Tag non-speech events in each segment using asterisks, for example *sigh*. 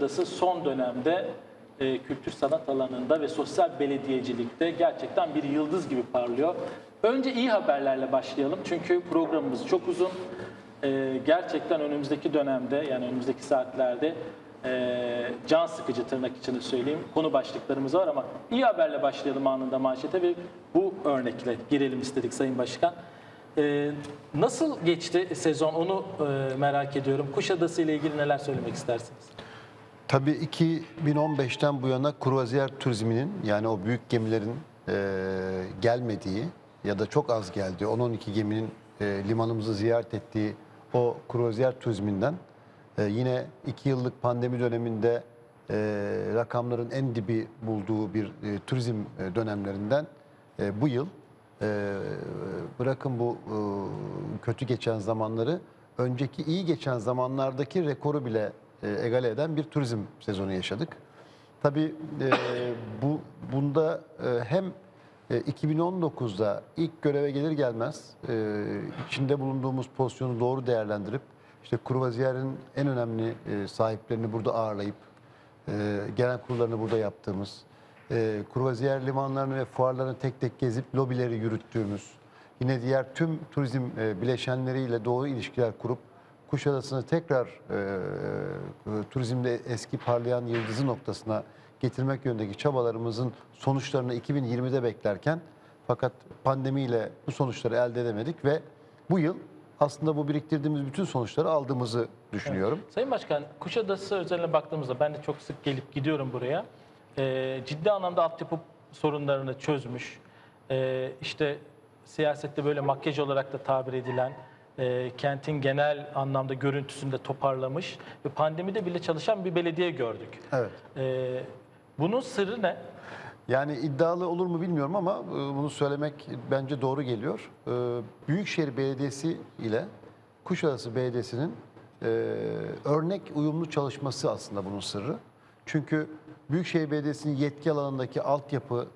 Kuşadası son dönemde e, kültür sanat alanında ve sosyal belediyecilikte gerçekten bir yıldız gibi parlıyor. Önce iyi haberlerle başlayalım çünkü programımız çok uzun. E, gerçekten önümüzdeki dönemde yani önümüzdeki saatlerde e, can sıkıcı tırnak içinde söyleyeyim konu başlıklarımız var ama iyi haberle başlayalım anında manşete ve bu örnekle girelim istedik Sayın Başkan. E, nasıl geçti sezon onu e, merak ediyorum. Kuşadası ile ilgili neler söylemek istersiniz? Tabii 2015'ten bu yana kruvaziyer turizminin yani o büyük gemilerin e, gelmediği ya da çok az geldiği 10-12 geminin e, limanımızı ziyaret ettiği o kruvaziyer turizminden e, yine 2 yıllık pandemi döneminde e, rakamların en dibi bulduğu bir e, turizm e, dönemlerinden e, bu yıl e, bırakın bu e, kötü geçen zamanları önceki iyi geçen zamanlardaki rekoru bile e, egale eden bir turizm sezonu yaşadık. Tabii e, bu bunda e, hem e, 2019'da ilk göreve gelir gelmez e, içinde bulunduğumuz pozisyonu doğru değerlendirip işte Kruvaziyer'in en önemli e, sahiplerini burada ağırlayıp e, genel kurullarını burada yaptığımız, e, kruvaziyer limanlarını ve fuarlarını tek tek gezip lobileri yürüttüğümüz, yine diğer tüm turizm e, bileşenleriyle doğru ilişkiler kurup Kuşadası'nı tekrar e, e, turizmde eski parlayan yıldızı noktasına getirmek yönündeki çabalarımızın sonuçlarını 2020'de beklerken fakat pandemiyle bu sonuçları elde edemedik ve bu yıl aslında bu biriktirdiğimiz bütün sonuçları aldığımızı düşünüyorum. Sayın Başkan, Kuşadası özeline baktığımızda ben de çok sık gelip gidiyorum buraya. Ee, ciddi anlamda altyapı sorunlarını çözmüş. Ee, işte siyasette böyle makyaj olarak da tabir edilen e, kentin genel anlamda görüntüsünü de toparlamış ve pandemide bile çalışan bir belediye gördük. Evet. Ee, bunun sırrı ne? Yani iddialı olur mu bilmiyorum ama e, bunu söylemek bence doğru geliyor. E, Büyükşehir Belediyesi ile Kuşadası Belediyesi'nin e, örnek uyumlu çalışması aslında bunun sırrı. Çünkü Büyükşehir Belediyesi'nin yetki alanındaki altyapı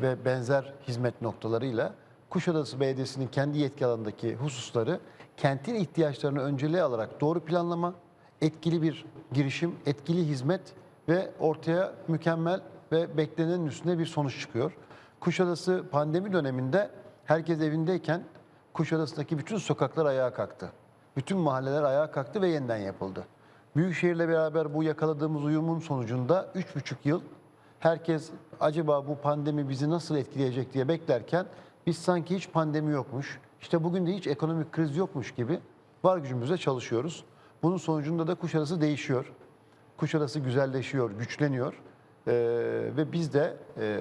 ve benzer hizmet noktalarıyla Kuşadası Belediyesi'nin kendi yetki alanındaki hususları kentin ihtiyaçlarını önceliğe alarak doğru planlama, etkili bir girişim, etkili hizmet ve ortaya mükemmel ve beklenenin üstünde bir sonuç çıkıyor. Kuşadası pandemi döneminde herkes evindeyken Kuşadası'ndaki bütün sokaklar ayağa kalktı. Bütün mahalleler ayağa kalktı ve yeniden yapıldı. Büyükşehir'le beraber bu yakaladığımız uyumun sonucunda 3,5 yıl herkes acaba bu pandemi bizi nasıl etkileyecek diye beklerken biz sanki hiç pandemi yokmuş, işte bugün de hiç ekonomik kriz yokmuş gibi var gücümüzle çalışıyoruz. Bunun sonucunda da Kuşadası değişiyor. Kuşadası güzelleşiyor, güçleniyor Ee, ve biz de e,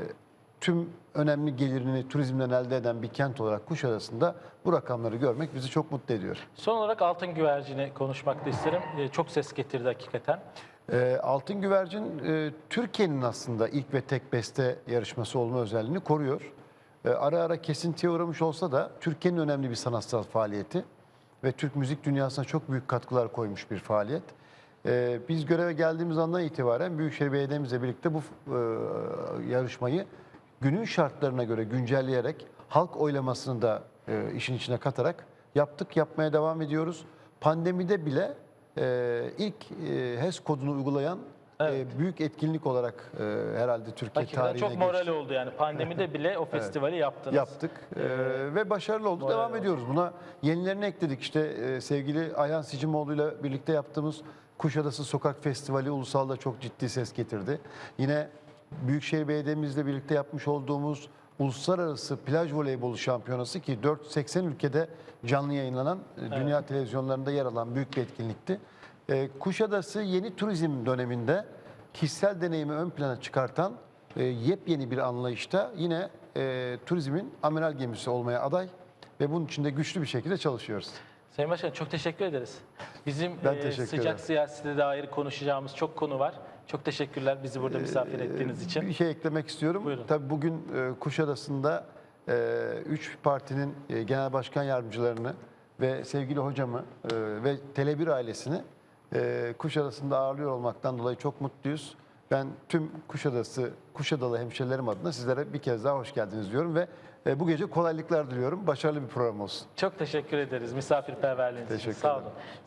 tüm önemli gelirini turizmden elde eden bir kent olarak Kuşadası'nda bu rakamları görmek bizi çok mutlu ediyor. Son olarak altın güvercini konuşmak da isterim. Ee, çok ses getirdi hakikaten. Ee, Altın Güvercin e, Türkiye'nin aslında ilk ve tek beste yarışması olma özelliğini koruyor. Ee, ara ara kesintiye uğramış olsa da Türkiye'nin önemli bir sanatsal faaliyeti ve Türk müzik dünyasına çok büyük katkılar koymuş bir faaliyet. Ee, biz göreve geldiğimiz andan itibaren Büyükşehir Belediye'mizle birlikte bu e, yarışmayı günün şartlarına göre güncelleyerek halk oylamasını da e, işin içine katarak yaptık, yapmaya devam ediyoruz. Pandemide bile e, ilk HES kodunu uygulayan Evet. e, büyük etkinlik olarak e, herhalde Türkiye Hakikaten tarihine çok moral geçti. oldu yani. Pandemide bile o *laughs* festivali yaptınız. Yaptık E, ve başarılı olduk. moral Devam oldu. ediyoruz. Buna yenilerini ekledik. İşte e, sevgili Ayhan Sicimoğlu ile birlikte yaptığımız Kuşadası Sokak Festivali ulusalda çok ciddi ses getirdi. Yine Büyükşehir Belediye'mizle birlikte yapmış olduğumuz Uluslararası Plaj Voleybolu Şampiyonası ki 480 ülkede canlı yayınlanan e, dünya televizyonlarında yer alan büyük bir etkinlikti. E, Kuşadası yeni turizm döneminde kişisel deneyimi ön plana çıkartan e, yepyeni bir anlayışta yine e, turizmin amiral gemisi olmaya aday ve bunun için de güçlü bir şekilde çalışıyoruz. Sayın Başkan çok teşekkür ederiz. Bizim Ben e, teşekkür sıcak ederim. siyasete dair konuşacağımız çok konu var. Çok teşekkürler bizi burada misafir ettiğiniz için. Ee, Bir şey eklemek istiyorum. Buyurun. Tabii bugün e, Kuşadası'nda e, üç partinin e, genel başkan yardımcılarını ve sevgili hocamı e, ve Tele1 ailesini e, Kuşadası'nda ağırlıyor olmaktan dolayı çok mutluyuz. Ben tüm Kuşadası, Kuşadalı hemşerilerim adına sizlere bir kez daha hoş geldiniz diyorum ve e, bu gece kolaylıklar diliyorum. Başarılı bir program olsun. Çok teşekkür ederiz misafirperverliğiniz için. Teşekkür Sağ ederim. olun.